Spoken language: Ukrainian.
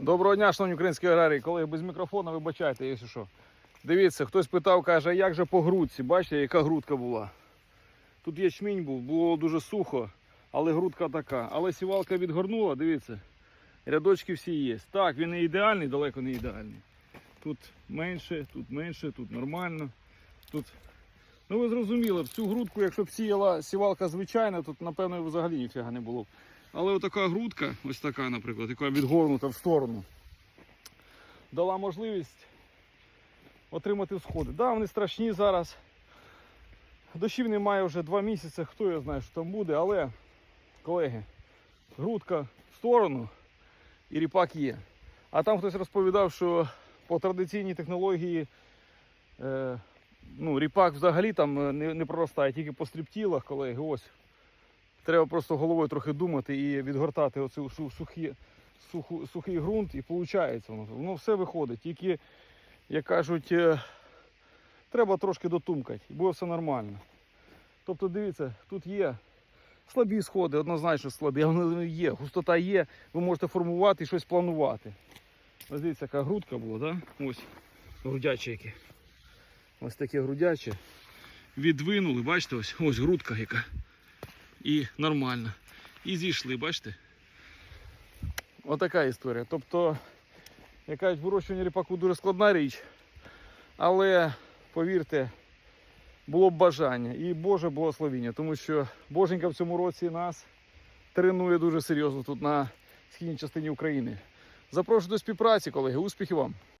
Доброго дня, шановні українські аграрії. Колеги, без мікрофона вибачайте, якщо що. Дивіться, хтось питав, каже, як же по грудці? Бачите, яка грудка була? Тут ячмінь був, було дуже сухо, але грудка така. Але сівалка відгорнула, дивіться, рядочки всі є. Так, він не ідеальний, далеко не ідеальний. Тут менше, тут менше, тут нормально. Тут... Ну ви зрозуміли, всю грудку, якщо б сіяла сівалка звичайна, тут напевно взагалі ніфіга не було. Але отака грудка, ось така, наприклад, яка відгорнута в сторону, дала можливість отримати всходи. Да, вони страшні зараз. Дощів немає вже два місяці, хто я знає, що там буде, але, колеги, грудка в сторону і ріпак є. А там хтось розповідав, що по традиційній технології е, ну, ріпак взагалі там е, не, не проростає, тільки по стріптілах, колеги, ось. Треба просто головою трохи думати і відгортати оцю сухі, суху, сухий ґрунт, і виходить воно. Воно все виходить. Тільки, як кажуть, е, треба трошки дотумкати, і буде все нормально. Тобто, дивіться, тут є слабі сходи, однозначно слабі, але є, густота є, ви можете формувати і щось планувати. Ось дивіться, яка грудка була, да? ось грудячі які. Ось таке грудяче. Відвинули, бачите, ось, ось грудка яка і нормально. І зійшли, бачите? Отака історія. Тобто, яка вирощування ріпаку дуже складна річ, але повірте, було б бажання і Боже благословіння, тому що Боженька в цьому році нас тренує дуже серйозно тут на східній частині України. Запрошую до співпраці, колеги. Успіхів вам!